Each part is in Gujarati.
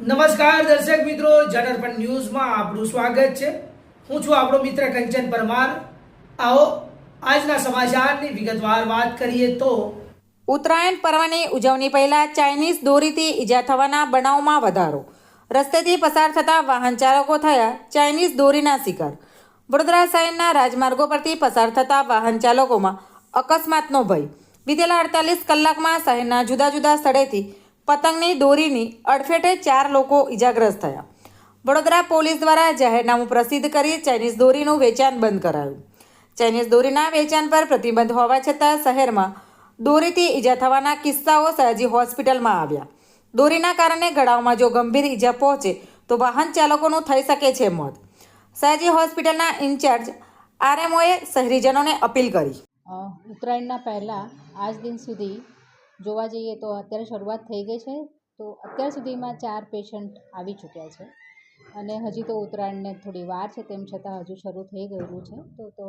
નમસ્કાર દર્શક મિત્રો, જનરપણ ન્યૂઝમાં આપનું સ્વાગત છે. હું છું આપણો મિત્ર કંચન પરમાર. આવો, આજના સમાચારની વિગતવાર વાત કરીએ તો ઉત્તરાયણ પર્વની ઉજવણી પહેલા ચાઇનીઝ દોરીથી ઈજા થવાના બનાવમાં વધારો. રસ્તેથી પસાર થતા વાહન ચાલકો થયા ચાઇનીઝ દોરીના શિકાર. વડોદરા શહેરના રાજમાર્ગો પરથી પસાર થતા વાહન ચાલકોમાં અકસ્માતનો ભય. વિતેલા અડતાલીસ કલાકમાં શહેરના જુદા જુદા સ્થળેથી પતંગની દોરીની અડફેટે ચાર લોકો ઈજાગ્રસ્ત થયા. વડોદરા પોલીસ દ્વારા જાહેરનામું પ્રસિદ્ધ કરી ચાઇનીઝ દોરીનું વેચાણ બંધ કરાયું. ચાઇનીઝ દોરીના વેચાણ પર પ્રતિબંધ હોવા છતાં શહેરમાં દોરીથી ઈજા થવાના કિસ્સાઓ સયાજી હોસ્પિટલમાં આવ્યા. દોરીના કારણે ગળાઓમાં જો ગંભીર ઈજા પહોંચે તો વાહન ચાલકોનું થઈ શકે છે મોત. સયાજી હોસ્પિટલના ઇન્ચાર્જ આરએમઓએ શહેરીજનોને અપીલ કરી. ઉત્તરાયણના પહેલાં આજ દિન સુધી જોવા જઈએ તો અત્યારે શરૂઆત થઈ ગઈ છે. તો અત્યાર સુધીમાં ચાર પેશન્ટ આવી ચૂક્યા છે. અને હજી તો ઉત્તરાયણને થોડી વાર છે, તેમ છતાં હજુ શરૂ થઈ ગયેલું છે. તો તો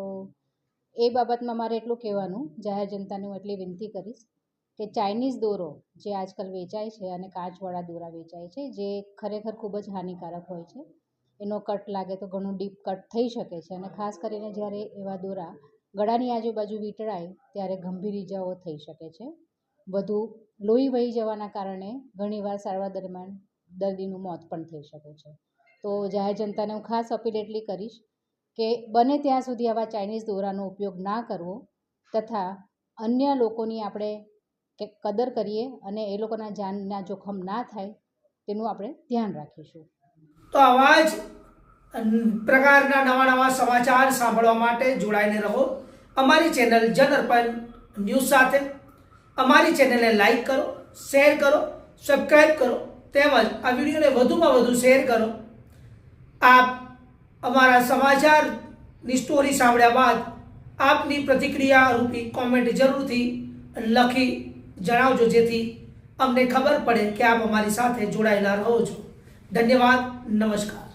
એ બાબતમાં મારે એટલું કહેવાનું, જાહેર જનતાને હું એટલી વિનંતી કરીશ કે ચાઇનીઝ દોરો જે આજકાલ વેચાય છે અને કાચવાળા દોરા વેચાય છે, જે ખરેખર ખૂબ જ હાનિકારક હોય છે. એનો કટ લાગે તો ઘણું ડીપ કટ થઈ શકે છે અને ખાસ કરીને જ્યારે એવા દોરા ગળાની આજુબાજુ વીંટળાય ત્યારે ગંભીર ઈજાઓ થઈ શકે છે. વધુ લોહી વહી જવાના કારણે ઘણીવાર સારવાર દરમિયાન દર્દીનું મોત પણ થઈ શકે છે. તો જાહેર જનતાને હું ખાસ અપીલ એટલી કરીશ કે બને ત્યાં સુધી આવા ચાઇનીઝ દોરાનો ઉપયોગ ના કરવો તથા અન્ય લોકોની આપણે કે કદર કરીએ અને એ લોકોના જાનના જોખમ ના થાય તેનું આપણે ધ્યાન રાખીશું. તો આવા જ પ્રકારના નવા નવા સમાચાર સાંભળવા માટે જોડાઈને રહો. અમારી ચેનલ જનરપણ ન્યૂઝ સાથે અમારી ચેનલને લાઈક કરો શેર કરો સબસ્ક્રાઈબ કરો, તેમજ આ વિડીયોને વધુમાં વધુ શેર કરો. આપ અમારા સમાચારની સ્ટોરી સાંભળ્યા બાદ આપની પ્રતિક્રિયા રૂપી કોમેન્ટ જરૂરથી લખી જણાવજો, જેથી અમને ખબર પડે કે આપ અમારી સાથે જોડાયેલા રહો છો. ધન્યવાદ, નમસ્કાર.